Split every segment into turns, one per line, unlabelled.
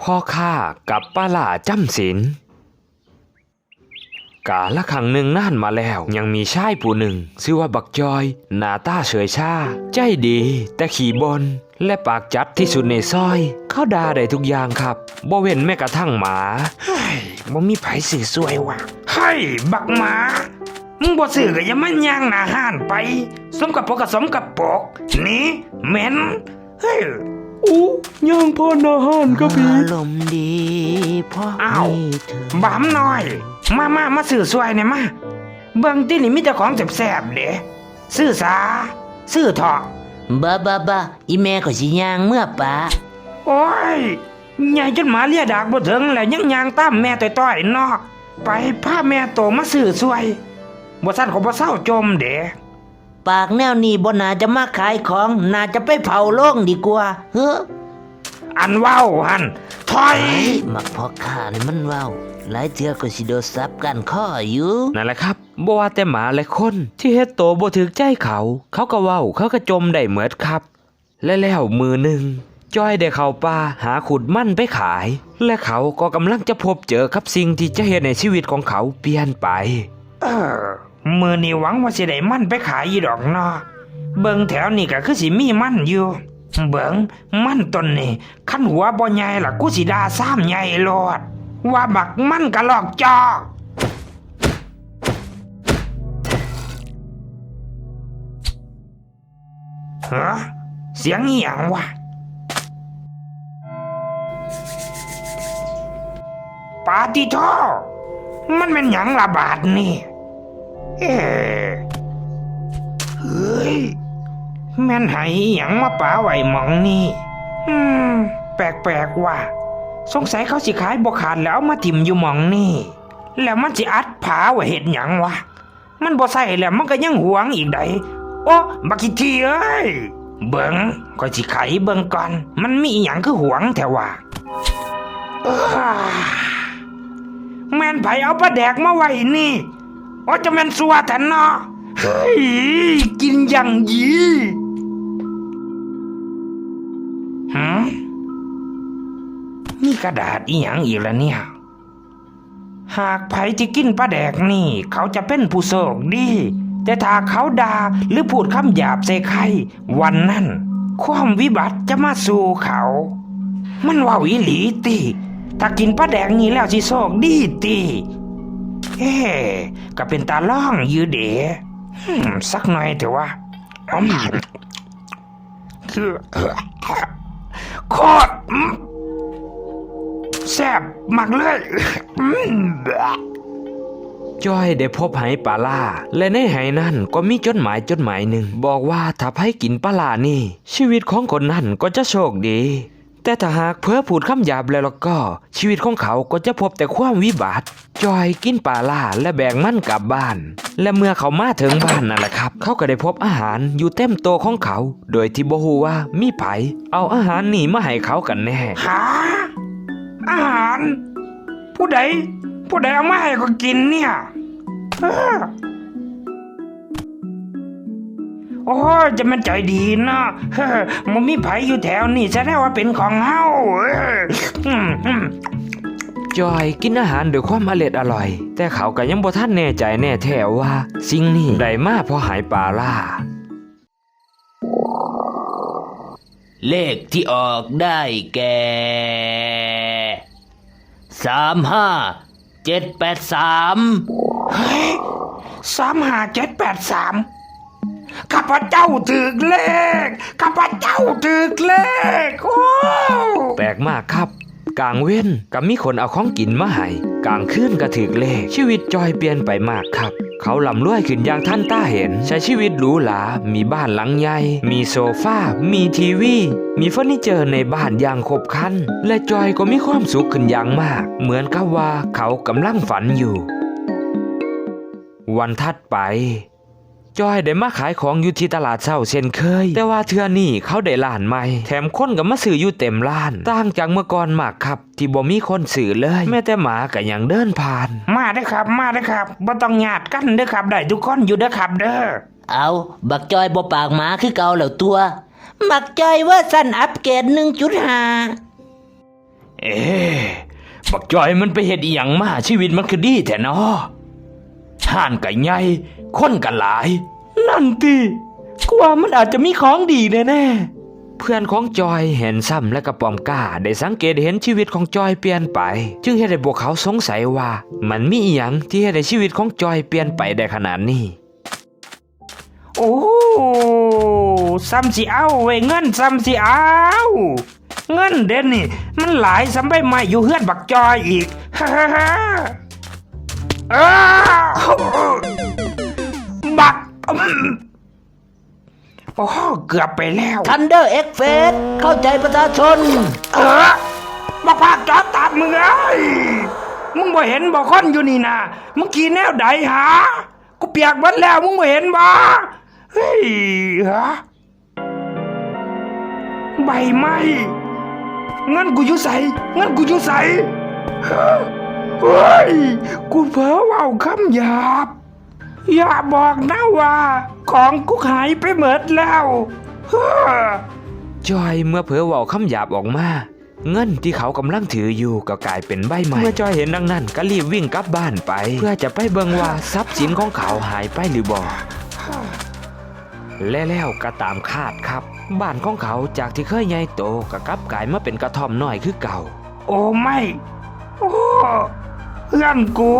พ่อข้ากับป้าหล่าจำศีลกาละครั้งหนึ่งนานมาแล้ว ยังมีชายผู้หนึ่ง ชื่อว่าบักจอย หน้าตาเฉยชา ใจดี แต่ขี่บน และปากจัดที่สุดในซอย เขาด่าได้ทุกอย่างครับบ่เว้นแม้กระทั่งหมา
เฮ้ยบ่มีไผสื่อสวยว่ะเฮ้ยบักหมามึงบ่ซื้อก็อย่ามาย่างหน้าห้านไป สมกับปกกับสมกับปกนี่เหม็นเฮ้ย
อู้ย่างพ่อนาหานก็พี
อารมณ์ดีเพราะ
อ้าว
มีเธอ
บามหน่อย มามามาซื้อสวยเนี่ยมา เบิ่งที่นี่มีแต่ของแซ่บๆเด้ซื้อสาซื้อเถาะ
บ้าบ้าบ้าอีแม่ก็สิย่างเมื่อป่า
โอ้ยใหญ่จนหมาเลียดากบ่ถึงแล้วยังยางตามแม่ต้อยๆเนาะไปพาแม่โตมาซื้อสวยบ่ซั่นเขาบ่เศร้าจมเด้
ปากแนวนี้บ่น่าจะมาขายของน่าจะไปเผาโล่งดีกว่าเฮ้อ
อันเว้าหันถอย
มักพอข้านี่มันเว้าหลายเทื่อก็สิโดนซับกันข้ออยู่
นั่นแหละครับบ่ว่าแต่หมาและคน ที่เฮ็ดโตบ่ถึกใจเขา เขาก็เว้าเขาก็จมได้เหมือดครับ และแล้วมือหนึ่งจ้อยได้เข้าป่าหาขุดมั่นไปขาย และเขาก็กำลังจะพบเจอกับสิ่งที่จะเฮ็ดในชีวิตของเขาเปลี่ยนไป
เออ มือนี่หวังว่าสิได้มันไปขายอีดอกเนาะเบิ่งแถวนี่ก็คือสิมีมันอยู่ เบิ่งมันต้นนี่ขั้นหัวบ่ใหญ่ล่ะกูสิดาซ้ำใหญ่โลด ว่าบักมันกะลอกจอกฮะเสียงอีหยังวะปาติโทมันเป็นหยังระบาดนี่ เอ๊ะเฮ้ย แม่นไหอีหยังมาป่าไหวหมองนี่ อืม แปลกๆว่ะสงสัยเขาสิขายบ่ขาดแล้วเอามาถิ่มอยู่หมองนี่ แล้วมันสิอัดผาไว้เห็ดหยังวะ มันบ่ใส่แล้วมันก็ยังหวงอีกไดโอ้บักกิทีเอ้ย เบิงก็สิไขเบิงก่อน มันมีอีหยังคือหวงแถวะเอ้อแม่นไผเอาปลาแดกมาไว้นี่ ว่าจะแม่นสัวแต่เนาะเฮ้ยกินอย่างยีหืมนี่กระดาษอีหยังอีกแล้วเนี่ย หากไผที่กินปลาแดกนี่ เขาจะเป็นผู้โชคดี แต่ถ้าเขาด่าหรือพูดคำหยาบใส่ใคร วันนั้น ความวิบัติจะมาสู่เขา มันว่าวิหลีติถ้ากินปลาแดงนี้แล้วสิโชคดีติ เอ๊ก็เป็นตาล่องยือเด๋สักหน่อยเถอะวะอมคือโคตรอืมแซ่บมากเลยอืม
จ้อยได้พบไหปลาล่า และในไหนั้นก็มีจดหมายจดหมายหนึ่ง บอกว่าถ้าไผกินปลาล่านี่ ชีวิตของคนนั้นก็จะโชคดี แต่ถ้าหากเพ้อพูดคำหยาบแล้วล้วก็ ชีวิตของเขาก็จะพบแต่ความวิบัติ จอยกินปลาล่าและแบ่งมันกลับบ้าน และเมื่อเขามาถึงบ้านนั่นแหละครับ เขาก็ได้พบอาหารอยู่เต็มโตของเขา โดยที่บ่ฮู้ว่ามีไผเอาอาหารนี่มาให้เขากันแน่
หาอาหาร ผู้ใดผู้ใดเอามาให้ก็กินเนี่ย โอ้ยจะมันใจดีเนาะเฮ้อมันมีไผอยู่แถวนี่แสดงว่าเป็นของเฮาเอออืมอืม
จอยกินอาหารด้วยความอร่อยอร่อย แต่เขาก็ยังบ่ทันแน่ใจแน่แท้ว่า สิ่งนี้ได้มาเพราะหายปลาล่า
เลขที่ออกได้แก่สามห้าเจ็ดแปดสาม
เฮ้ยสามห้าเจ็ดแปดสาม ข้าพเจ้าถึกเลขข้าพเจ้าถึกเลขโอ้
แปลกมากครับกลางเว้นกับมีคนเอาของกินมาให้กลางคืนก็ถึกเลข ชีวิตจอยเปลี่ยนไปมากครับ เขาลำรวยขึ้นอย่างท่านตาเห็น ใช้ชีวิตหรูหรา มีบ้านหลังใหญ่ มีโซฟา มีทีวี มีเฟอร์นิเจอร์ในบ้านอย่างครบครัน และจอยก็มีความสุขขึ้นอย่างมาก เหมือนกับว่าเขากำลังฝันอยู่ วันถัดไป จอยได้มาขายของอยู่ที่ตลาดเช้าเช่นเคย แต่ว่าเทื่อนี้เขาได้ร้านใหม่ แถมคนก็มาซื้ออยู่เต็มร้าน ต่างจากเมื่อก่อนมากครับ ที่บ่มีคนซื้อเลย แม้แต่หมาก็ยังเดินผ่าน
มาเด้อครับ มาเด้อครับบ่ต้องญาติกันเด้อครับ ได้ทุกคนอยู่เด้อครับเด้อ
เอาบักจอยบ่ปากหมาคือเก่าแล้วตัว บักจอยว่าสั้นอัปเกรดหนึ่งจุดห้า
เอ๊ะบักจอยมันไปเฮ็ดอีหยังมาชีวิตมันคือดีแท้เนาะห่านกะใหญ่ คนกะหลาย นั่นติกว่ามันอาจจะมีของดีแน่ๆเพื่อนของจอยเห็นซ้ำและกระปอมกล้า ได้สังเกตเห็นชีวิตของจอยเปลี่ยนไป จึงเฮ็ดให้พวกเขาสงสัยว่า มันมีอีหยังที่เฮ็ดให้ชีวิตของจอยเปลี่ยนไปได้ขนาดนี้
โอ้ซ้ำสิเอาเว้ยเงินซ้ำสิเอาเงินเด่นนี่ มันหลายซ้ำใบไม้อยู่เฮือนบักจอยอีกฮ่าฮ่าฮ่า บักอืมโอ้เกือบไปแล้ว
ทันเดอร์เอ็กเฟสเข้าใจประชาชน
เออมาพากจอตัดมึงเอ้ยมึงบ่เห็นบ่คนอยู่นี่นะมึงขี่แนวใดหา กูเปียกหมดแล้วมึงบ่เห็นบ่เฮ้ยฮะใบไม้เงินกูอยู่ใสเงินกูอยู่ใสฮะเฮ้ยกูเผลอเว่าคำหยาบ อย่าบอกนะว่า ของกูหายไปหมดแล้วเฮ้อ
จอยเมื่อเผลอเว่าคำหยาบออกมา เงินที่เขากำลังถืออยู่ก็กลายเป็นใบไม้เมื่อจอยเห็นดังนั้นก็รีบวิ่งกลับบ้านไป เพื่อจะไปเบิ่งว่าทรัพย์สินของเขาหายไปหรือบ่และแล้วก็ตามคาดครับ บ้านของเขาจากที่เคยใหญ่โตก็กลับกลายมาเป็นกระท่อมน้อยคือเก่า
โอ้ไม่ โอ้เพื่อนกู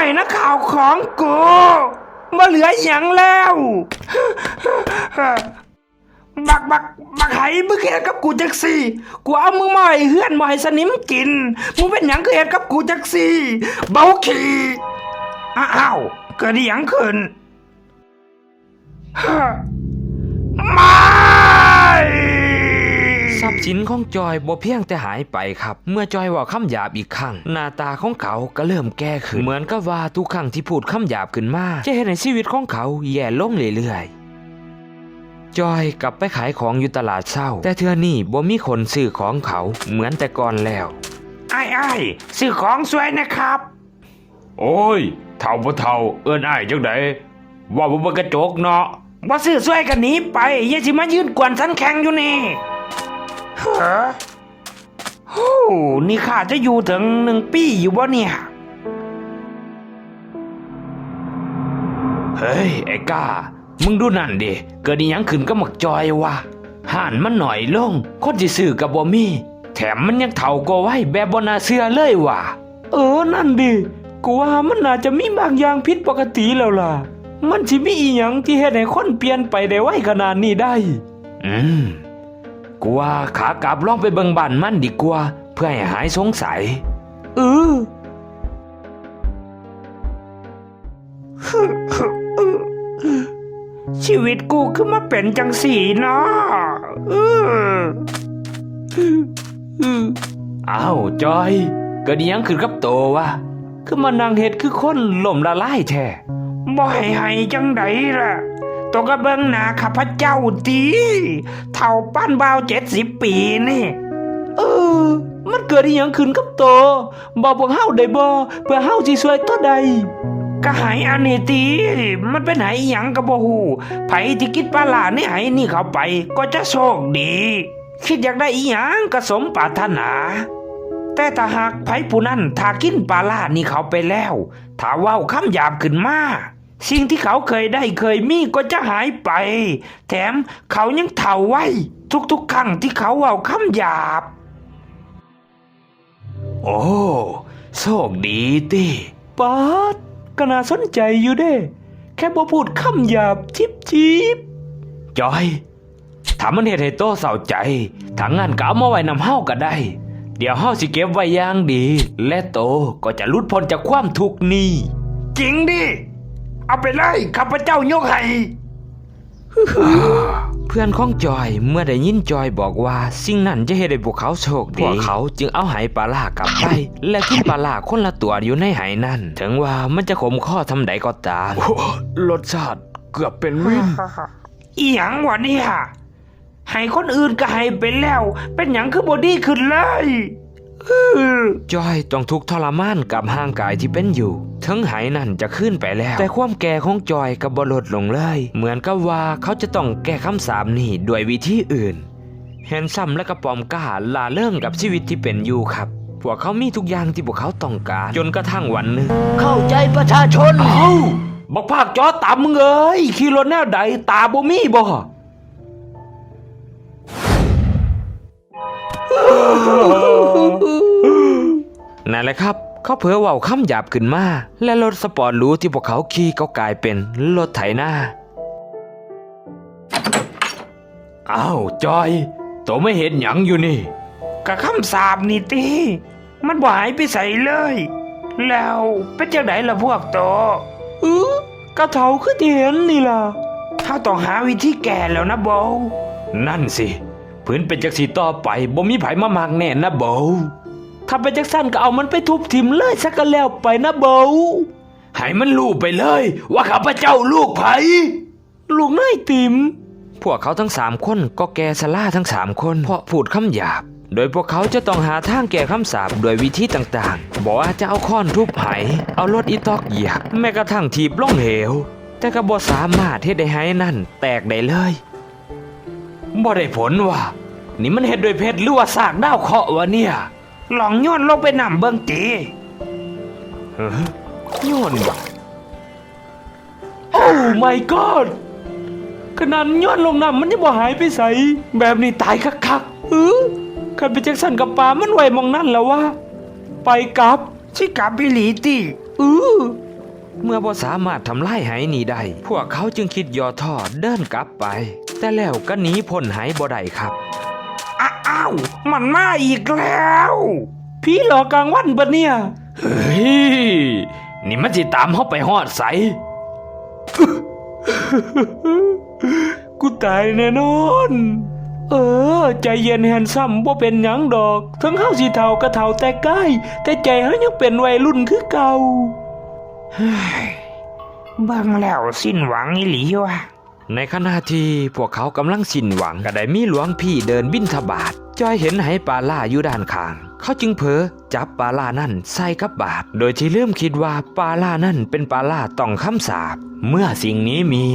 ไม่นะข่าวของกูมาเหลืออย่างแล้ว บักบักบักไหมึงเห็นกับกูจักสี่กูเอามึงมาให้เฮือนมาให้สนิมกิน มึงเป็นหยังคือเห็นกับกูจักสี่เบาขี่อ้าวเกิดหยังขึ้น
สินของจอยบ่เพียงแต่หายไปครับ เมื่อจอยเว่าคำหยาบอีกครั้ง หน้าตาของเขาก็เริ่มแก้ขึ้น เหมือนกับว่าทุกครั้งที่พูดคำหยาบขึ้นมาจะเห็นในชีวิตของเขาแย่ลงเรื่อยๆจอยกลับไปขายของอยู่ตลาดเศร้า แต่เทื่อนี้บ่มีคนซื้อของเขาเหมือนแต่ก่อนแล้ว
ไอ้ไอ้ายซื้อของสวยนะครับ
โอ้ยเท่าบ่เท่าเอิ้นอ้ายจังไดว่าบ่เป็นกระจกเนาะ
ว่าซื้อสวยกันหนีไปอย่าสิมายืนกวนสันแข็งอยู่นี่ เฮ้อโอ้นี่ข้าจะอยู่ถึงหนึ่งปีอยู่บ่เนี่ย
เฮ้ย ไอ้ก้า มึงดูนั่นดิ เกิดอีหยังขึ้นก็หมักจอยวะห่านมันหน่อยลง คนที่ซื้อกับบ่มีแถมมันยังเฒ่าก็ไว้แบบบนาเชื่อเลยว่ะ
เออ นั่นดิ กูว่ามันน่าจะมีบางอย่างผิดปกติแล้วล่ะ มันสิมีอีหยังที่เฮ็ดให้คนเปลี่ยนไปได้ไวขนาดนี้ได้
อืม กูว่าขากลับลองไปเบิ่งบ้านมันดีกว่า เพื่อให้หายสงสัย
เออชีวิตกูคือมาเป็นจังสีเนาะเออ
อ้าวจอยเกิดอีหยังขึ้นกับโตวะคือมานั่งเฮ็ดคือคนล่มละลายแท้
บ่ให้ให้จังไดล่ะ ตัวก็เบิ่งหนาข้าพเจ้าตีเท่าป้านบ่าเจ็ดสิบปีนี่
เออ มันเกิดอีหยังขึ้นกับโตบอกพวกเฮาได้บ่เพื่อเฮาสิช่วยตัวใด
ก็หายอันนี้ตีมันเป็นไหายหยังก็บ่ฮู้ไผที่กินปลาหลาในไหายนี่เข้าไปก็จะโชคดี คิดอยากได้อีหยังก็สมปรารถนา แต่ถ้าหากไผผู้นั้นถ้ากินปลาล่านี่เขาไปแล้ว ถ้าเว้าคำหยาบขึ้นมา สิ่งที่เขาเคยได้เคยมีก็จะหายไป แถมเขายังเฒ่าไว้ ทุกๆครั้งที่เขาเว้าคำหยาบ
โอ้โชคดีติป๊าดก็น่าสนใจอยู่เด้ แค่บ่พูดคำหยาบจิบจิบจอยถามันเฮ็ดให้โตเศร้าใจถ้างั้นก็เอามาไว้นำเฮาก็ได้ เดี๋ยวเฮาสิเก็บไว้อย่างดี และโตก็จะลุดพ้นจากความทุกข์นี้
จริงดิ เอาไปเลยข้าพเจ้ายกให้
เพื่อนของจอยเมื่อได้ยินจอยบอกว่า สิ่งนั้นจะเฮ็ดให้พวกเขาโชคดีพวกเขาจึงเอาไหปลาล่ากลับไป และกินปลาล่าคนละตัวอยู่ในไหนั้นถึงว่ามันจะขมข้อทำใดก็ตามรสชาติเกือบเป็นวิน
อีหยังวะเนี่ยให้คนอื่นก็ให้ไปแล้ว เป็นหยังคือบอดี้ขึ้นเลยอื้อ
จอยต้องทุกข์ทรมานกับห่างกายที่เป็นอยู่ถึงไหนั่นจะขึ้นไปแล้ว แต่ความแก่ของจอยกับบลดลงเลย เหมือนกับว่าเขาจะต้องแก้คำสามนี้ด้วยวิธีอื่นแฮนซัมและกระปอมกล้าลาเริ่งกับชีวิตที่เป็นอยู่ครับพวกเขามีทุกอย่างที่พวกเขาต้องการ จนกระทั่งวันหนึ่ง
เข้าใจประชาชน
เอ้าบักภาคจอตามมึงเอ้ยขี่รถแนวใดตาบ่มีบ่ นั่นแหละครับ เขาเผลอเว่าคำหยาบขึ้นมา และรถสปอร์ตหรูที่พวกเขาขี่ก็กลายเป็นรถไถนาอ้าวจอยตัวไม่เห็นหยังอยู่นี่
กะคำสาบนี่ตีมันบ่หายไปใส่เลย แล้วเป็นจังไดล่ะพวกโต
เออกระเถาคือที่เห็นนี่ล่ะ
ถ้าต้องหาวิธีแก่แล้วนะโบ
นั่นสิ พื้นเป็นจักสีต่อไปบ่มีไผมามากแน่นะเบา ถ้าเป็นจักสั้นก็เอามันไปทุบทิมเลยสักกันแล้วไปนะเบาให้มันรู้ไปเลย ว่าข้าพเจ้าลูกไผลูกนายติมพวกเขาทั้งสามคนก็แกสล่าทั้งสามคน เพราะพูดคำหยาบ โดยพวกเขาจะต้องหาทางแก้คำสาปโดยวิธีต่างๆ บอกว่าจะเอาค้อนทุบไหเอารถอีตอกเหยียบแม้กระทั่งถีบล่องเหว แต่ก็บ่สามารถเฮ็ดได้ให้นั่น แตกได้เลยบ่ได้ผลว่ะนี่มันเฮ็ดด้วยเพชรหรือว่าสากดาวเคราะห์วะเนี่ย
ลองโย้อนลงไปนำเบิ่งตี
เฮ้ยโยนว่ะโอ้ my god ขนาดย้อนลงน้ำมันยังบ่หายไปใสแบบนี้ตายคักๆเออคันไปแจ็คสันกับปลามันไหวมองนั่นแล้ววะไปกลับ
สิกลับอีหลีติ
เออเมื่อบ่สามารถทำลายไหหนีได้พวกเขาจึงคิดย่อท่อเดินกลับไป แต่แล้วก็หนีพ้นไหบ่ได้ครับ
อ้าวมันมาอีกแล้ว
พี่หลอกกลางวันปะเนี่ยเฮ้ยนี่มันสิตามเขาไปหอดใส กูตายแน่นอน เออ ใจเย็นแฮนซัมว่าเป็นหยังดอก ทั้งเฮาสิเท่าก็เท่าแต่ใกล้แต่ใจเฮายังเป็นวัยรุ่นคือเก่า
เบิ่งแล้วสิ้นหวังอีหลีว่ะ
ในขณะที่พวกเขากำลังสิ้นหวังก็ได้มีหลวงพี่เดินบินทบาทจอยเห็นไหปลาล่าอยู่ด้านข้าง เขาจึงเผลอจับปลาล่านั่นใส่กับบาทโดยที่ลืมคิดว่าปลาล่านั่นเป็นปลาล่าต้องคำสาปเมื่อสิ่งนี้มี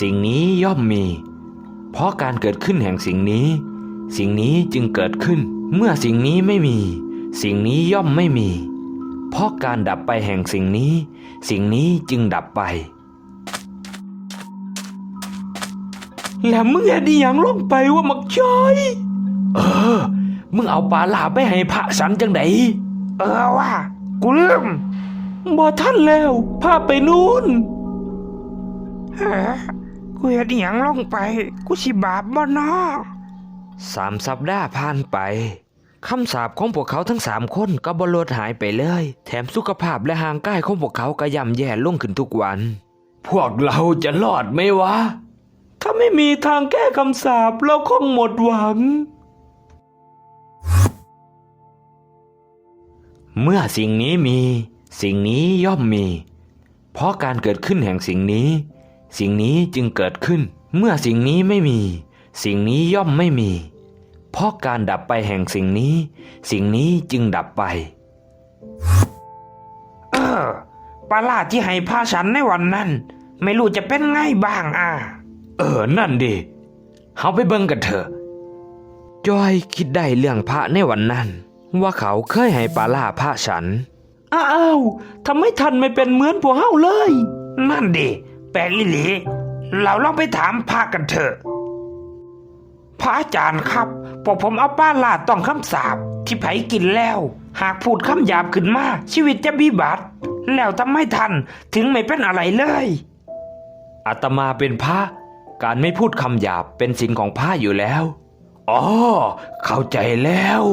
สิ่งนี้ย่อมมี เพราะการเกิดขึ้นแห่งสิ่งนี้ สิ่งนี้จึงเกิดขึ้น เมื่อสิ่งนี้ไม่มี สิ่งนี้ย่อมไม่มี เพราะการดับไปแห่งสิ่งนี้ สิ่งนี้จึงดับไป แล้วมึงเห็นอีหยังลงไปว่ามักจ้อยเออ มึงเอาปลาลาไปให้พระสันจังได
เออว่ะกูลืม
บ่ท่านแล้วพาไปนู่น
เฮ้อกูเฮ็ดอีหยังลงไป กูสิบาปบ่น้อ
สามสัปดาห์ผ่านไป คำสาปของพวกเขาทั้งสามคนก็บลดหายไปเลย แถมสุขภาพและห่างกายของพวกเขาก็ย่ำแย่ลงขึ้นทุกวัน พวกเราจะรอดไหมวะถ้าไม่มีทางแก้คำสาปเราคงหมดหวัง เมื่อสิ่งนี้มี สิ่งนี้ย่อมมี เพราะการเกิดขึ้นแห่งสิ่งนี้ สิ่งนี้จึงเกิดขึ้น เมื่อสิ่งนี้ไม่มี สิ่งนี้ย่อมไม่มี เพราะการดับไปแห่งสิ่งนี้ สิ่งนี้จึงดับไป
เออปลาลาดที่ให้พาฉันในวันนั้น ไม่รู้จะเป็นไงบ้างอะ
เออ นั่นดิเฮาไปเบิ่งกันเถอะจอยคิดได้เรื่องพระในวันนั้น ว่าเขาเคยให้ปลาล่าพระฉัน อ้าวทำไมท่านไม่เป็นเหมือนพวกเฮาเลย
นั่นดิแปลกอีหลี เราลองไปถามพระกันเถอะ พระอาจารย์ครับพวกผมเอาป้าลาดต้องคำสาปที่ไผกินแล้ว หากพูดคำหยาบขึ้นมา ชีวิตจะบีบัตรแล้วทำไมทันถึงไม่เป็นอะไรเลย
อาตมาเป็นพระ การไม่พูดคำหยาบเป็นศีลของพระอยู่แล้ว อ๋อ เข้าใจแล้ว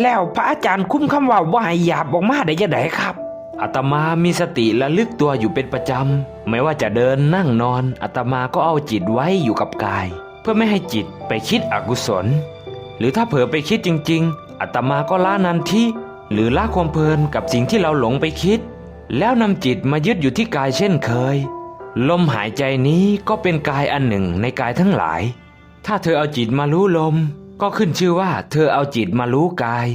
แล้วพระอาจารย์คุ้มคำว่าว่าหยาบออกมาได้ยังไงครับ
อาตมามีสติระลึกตัวอยู่เป็นประจำ ไม่ว่าจะเดินนั่งนอนอาตมาก็เอาจิตไว้อยู่กับกาย เพื่อไม่ให้จิตไปคิดอกุศล หรือถ้าเผลอไปคิดจริง ๆอาตมาก็ละนันทิหรือละความเพลินกับสิ่งที่เราหลงไปคิด แล้วนำจิตมายึดอยู่ที่กายเช่นเคย ลมหายใจนี้ก็เป็นกายอันหนึ่งในกายทั้งหลาย ถ้าเธอเอาจิตมารู้ลม ก็ขึ้นชื่อว่าเธอเอาจิตมารู้กาย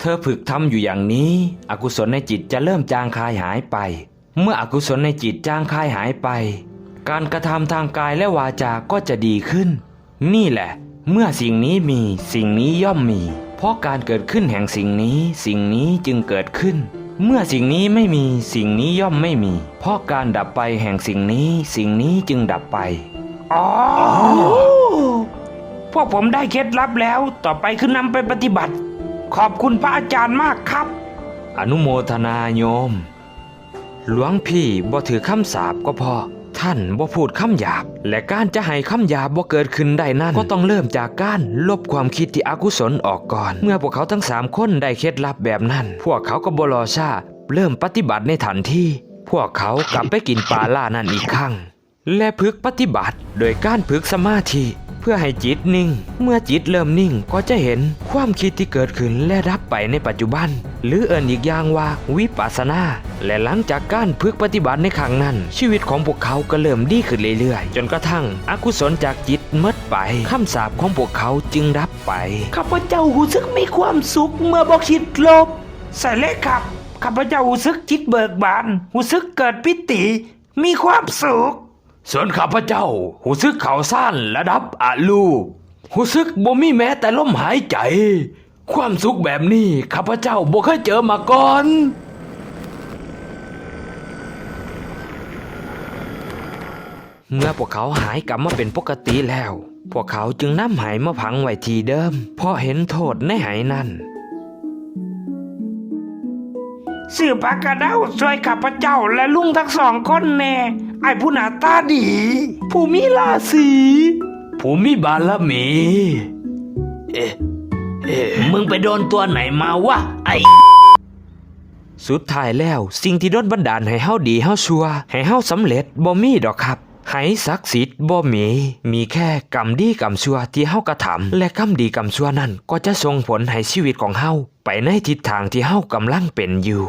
เธอฝึกทำอยู่อย่างนี้ อกุศลในจิตจะเริ่มจางคายหายไป เมื่ออกุศลในจิตจางคายหายไป การกระทำทางกายและวาจาก็จะดีขึ้น นี่แหละ เมื่อสิ่งนี้มีสิ่งนี้ย่อมมี เพราะการเกิดขึ้นแห่งสิ่งนี้ สิ่งนี้จึงเกิดขึ้น เมื่อสิ่งนี้ไม่มีสิ่งนี้ย่อมไม่มี เพราะการดับไปแห่งสิ่งนี้ สิ่งนี้จึงดับไป
อ๋อพวกผมได้เคล็ดลับแล้ว ต่อไปคือนำไปปฏิบัติ ขอบคุณพระอาจารย์มากครับ
อนุโมทนาโยม หลวงพี่บ่ถือคำสาบก็พอ ท่านบ่พูดคำหยาบ และการจะให้คำหยาบบ่เกิดขึ้นได้นั่นก็ต้องเริ่มจากการลบความคิดที่อกุศลออกก่อน เมื่อพวกเขาทั้งสามคนได้เคล็ดลับแบบนั้น พวกเขาก็บ่รอช้าเริ่มปฏิบัติในทันทีพวกเขากลับไปกินปลาล่านั่นอีกครั้งและพึกปฏิบัติ โดยการพึกสมาธิ พื่อให้จิตนิ่ง เมื่อจิตเริ่มนิ่งก็จะเห็นความคิดที่เกิดขึ้นและรับไปในปัจจุบัน หรือเอินอีกอย่างว่าวิปัสสนา และหลังจากการพึกปฏิบัติในครั้งนั้น ชีวิตของพวกเขาก็เริ่มดีขึ้นเรื่อยๆ จนกระทั่งอกุศลจากจิตเมดไปคำสาปของพวกเขาจึงรับไป
ข้าพเจ้าหูซึกมีความสุขเมื่อบอกคิดลบ
ใส่เลขครับข้าพเจ้าหูซึกจิตเบิกบานหูซึกเกิดปิติ มีความสุข
ส่วนข้าพเจ้าหูซึกเขาสั้นระดับอะลูหูซึกบ่มีแม้แต่ลมหายใจ ความสุขแบบนี้ข้าพเจ้าบ่เคยเจอมาก่อนเมื่อพวกเขาหายกลับมาเป็นปกติแล้ว พวกเขาจึงนำไหมาพังไว้ที่เดิม เพราะเห็นโทษในไหนั้น
สื่อปากกระเด้าช่วยข้าพเจ้าและลุงทั้งสองคนแน่ ไอ้ผู้หน้าตาดี ผู้มีราศี
ผู้มีบารมี เอ๊ะเอ๊ะ
มึงไปโดนตัวไหนมาวะไอ
สุดท้ายแล้ว สิ่งที่ดลบันดาลให้เฮาดีเฮาชัวให้เฮาสำเร็จบ่มีดอกครับให้ศักดิ์สิทธิ์บ่มี มีแค่กรรมดีกรรมชั่วที่เฮากระทำและกรรมดีกรรมชั่วนั้นก็จะส่งผลให้ชีวิตของเฮาไปในทิศทางที่เฮากำลังเป็นอยู่